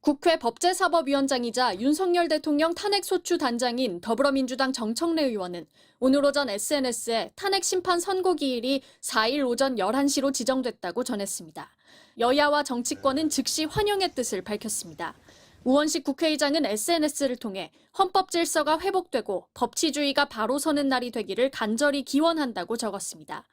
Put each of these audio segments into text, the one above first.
국회 법제사법위원장이자 윤석열 대통령 탄핵소추 단장인 더불어민주당 정청래 의원은 오늘 오전 SNS에 탄핵 심판 선고 기일이 4일 오전 11시로 지정됐다고 전했습니다. 여야와 정치권은 즉시 환영의 뜻을 밝혔습니다. 우원식 국회의장은 SNS를 통해 헌법 질서가 회복되고 법치주의가 바로 서는 날이 되기를 간절히 기원한다고 적었습니다.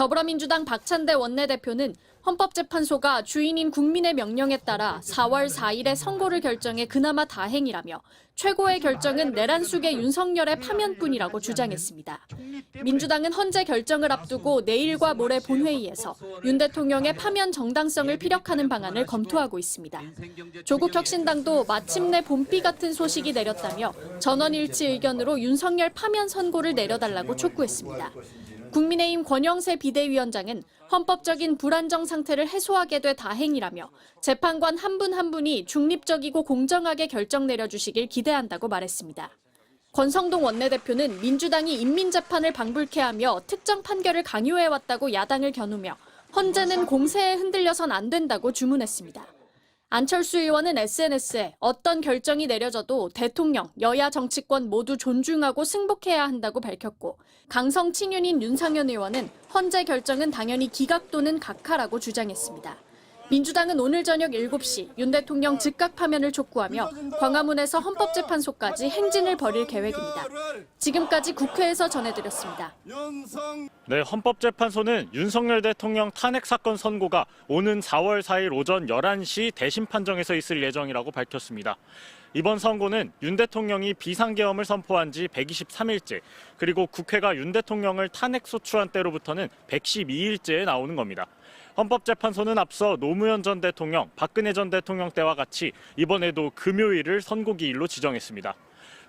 더불어민주당 박찬대 원내대표는 헌법재판소가 주인인 국민의 명령에 따라 4월 4일에 선고를 결정해 그나마 다행이라며 최고의 결정은 내란 속의 윤석열의 파면뿐이라고 주장했습니다. 민주당은 헌재 결정을 앞두고 내일과 모레 본회의에서 윤 대통령의 파면 정당성을 피력하는 방안을 검토하고 있습니다. 조국 혁신당도 마침내 봄비 같은 소식이 내렸다며 전원일치 의견으로 윤석열 파면 선고를 내려달라고 촉구했습니다. 국민의힘 권영세 비대위원장은 헌법적인 불안정 상태를 해소하게 돼 다행이라며 재판관 한 분 한 분이 중립적이고 공정하게 결정 내려주시길 기대한다고 말했습니다. 권성동 원내대표는 민주당이 인민재판을 방불케 하며 특정 판결을 강요해왔다고 야당을 겨누며 헌재는 공세에 흔들려선 안 된다고 주문했습니다. 안철수 의원은 SNS에 어떤 결정이 내려져도 대통령, 여야 정치권 모두 존중하고 승복해야 한다고 밝혔고 강성 친윤인 윤상현 의원은 헌재 결정은 당연히 기각 또는 각하라고 주장했습니다. 민주당은 오늘 저녁 7시 윤 대통령 즉각 파면을 촉구하며 광화문에서 헌법재판소까지 행진을 벌일 계획입니다. 지금까지 국회에서 전해드렸습니다. 네, 헌법재판소는 윤석열 대통령 탄핵 사건 선고가 오는 4월 4일 오전 11시 대심 판정에서 있을 예정이라고 밝혔습니다. 이번 선고는 윤 대통령이 비상계엄을 선포한 지 123일째, 그리고 국회가 윤 대통령을 탄핵 소추한 때로부터는 112일째에 나오는 겁니다. 헌법재판소는 앞서 노무현 전 대통령, 박근혜 전 대통령 때와 같이 이번에도 금요일을 선고기일로 지정했습니다.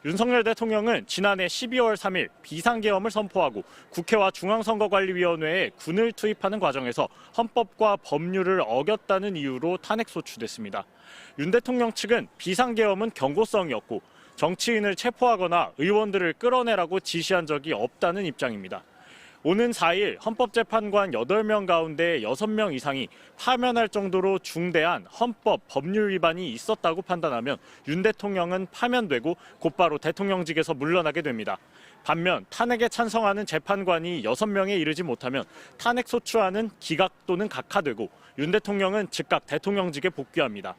윤석열 대통령은 지난해 12월 3일 비상계엄을 선포하고 국회와 중앙선거관리위원회에 군을 투입하는 과정에서 헌법과 법률을 어겼다는 이유로 탄핵 소추됐습니다. 윤 대통령 측은 비상계엄은 경고성이었고 정치인을 체포하거나 의원들을 끌어내라고 지시한 적이 없다는 입장입니다. 오는 4일 헌법재판관 8명 가운데 6명 이상이 파면할 정도로 중대한 헌법 법률 위반이 있었다고 판단하면 윤 대통령은 파면되고 곧바로 대통령직에서 물러나게 됩니다. 반면 탄핵에 찬성하는 재판관이 6명에 이르지 못하면 탄핵 소추안은 기각 또는 각하되고 윤 대통령은 즉각 대통령직에 복귀합니다.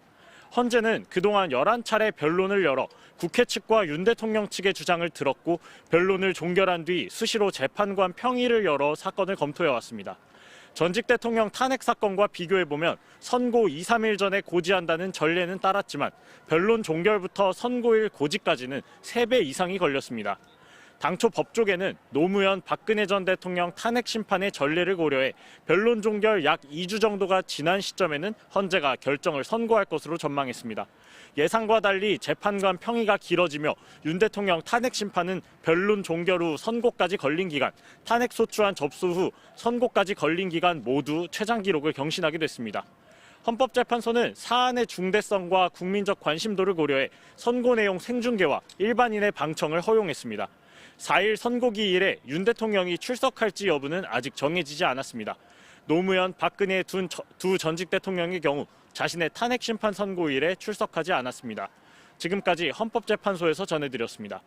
헌재는 그동안 11차례 변론을 열어 국회 측과 윤 대통령 측의 주장을 들었고 변론을 종결한 뒤 수시로 재판관 평의를 열어 사건을 검토해 왔습니다. 전직 대통령 탄핵 사건과 비교해 보면 선고 2, 3일 전에 고지한다는 전례는 따랐지만 변론 종결부터 선고일 고지까지는 3배 이상이 걸렸습니다. 당초 법조계는 노무현 박근혜 전 대통령 탄핵 심판의 전례를 고려해 변론 종결 약 2주 정도가 지난 시점에는 헌재가 결정을 선고할 것으로 전망했습니다. 예상과 달리 재판관 평의가 길어지며 윤 대통령 탄핵 심판은 변론 종결 후 선고까지 걸린 기간, 탄핵 소추안 접수 후 선고까지 걸린 기간 모두 최장 기록을 경신하게 됐습니다. 헌법재판소는 사안의 중대성과 국민적 관심도를 고려해 선고 내용 생중계와 일반인의 방청을 허용했습니다. 4일 선고기일에 윤 대통령이 출석할지 여부는 아직 정해지지 않았습니다. 노무현, 박근혜 두, 두 전직 대통령의 경우 자신의 탄핵 심판 선고일에 출석하지 않았습니다. 지금까지 헌법재판소에서 전해드렸습니다.